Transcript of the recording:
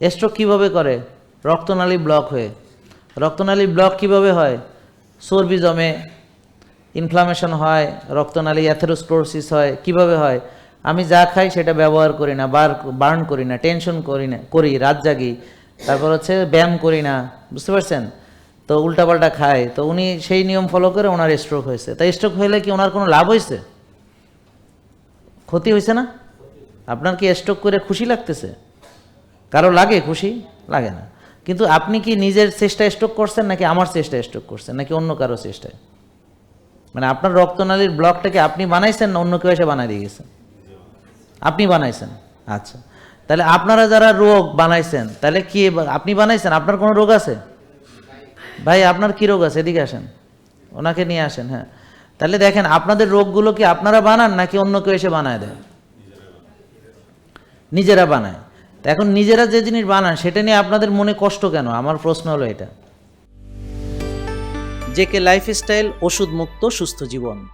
Stroke কীভাবে করে? রক্তনালী ব্লক হয়ে। রক্তনালী ব্লক কীভাবে হয়? চর্বি জমে ইনফ্লামেশন হয়, রক্তনালী অ্যাথেরোস্ক্লোরোসিস হয়, কীভাবে হয়? আমি যা খাই সেটা ব্যবহার করি না, বার বার্ন করি না টেনশন করি না, করি, রাত জাগি। তারপর হচ্ছে ব্যায়াম করি না, বুঝতে পারছেন? তো উল্টাপাল্টা খায় তো উনি সেই নিয়ম ফলো করে ওনার স্ট্রোক হয়েছে। তাই স্ট্রোক হলে কি ওনার কোনো লাভ হয়েছে ক্ষতি হয়েছে না? আপনার কি স্ট্রোক করে খুশি লাগতেছে? কারও লাগে খুশি? লাগে না। কিন্তু আপনি কি নিজের চেষ্টায় স্ট্রোক করছেন নাকি আমার চেষ্টায় স্ট্রোক করছেন নাকি অন্য কারও চেষ্টায়? মানে আপনার রক্তনালীর ব্লকটাকে আপনি বানাইছেন না অন্য কেউ এসে বানাই দিয়ে গেছেন আপনি বানাইছেন। আচ্ছা। তাহলে আপনারা যারা রোগ বানাইছেন, তাহলে কি আপনি বানাইছেন? আপনার কোনো রোগ আছে? ভাই, আপনার কি রোগ আছে? এদিকে আসেন। ওনাকে নিয়ে আসেন হ্যাঁ। তাহলে দেখেন, আপনাদের রোগগুলো কি আপনারা বানান নাকি অন্য কেউ এসে বানায় দেয়? নিজেরা বানায়। এখন নিজেরা যে জিনিস বানান, সেটা নিয়ে আপনাদের মনে কষ্ট কেন? আমার প্রশ্ন হলো এটা। জেকে লাইফস্টাইল ওষুধ মুক্ত সুস্থ জীবন।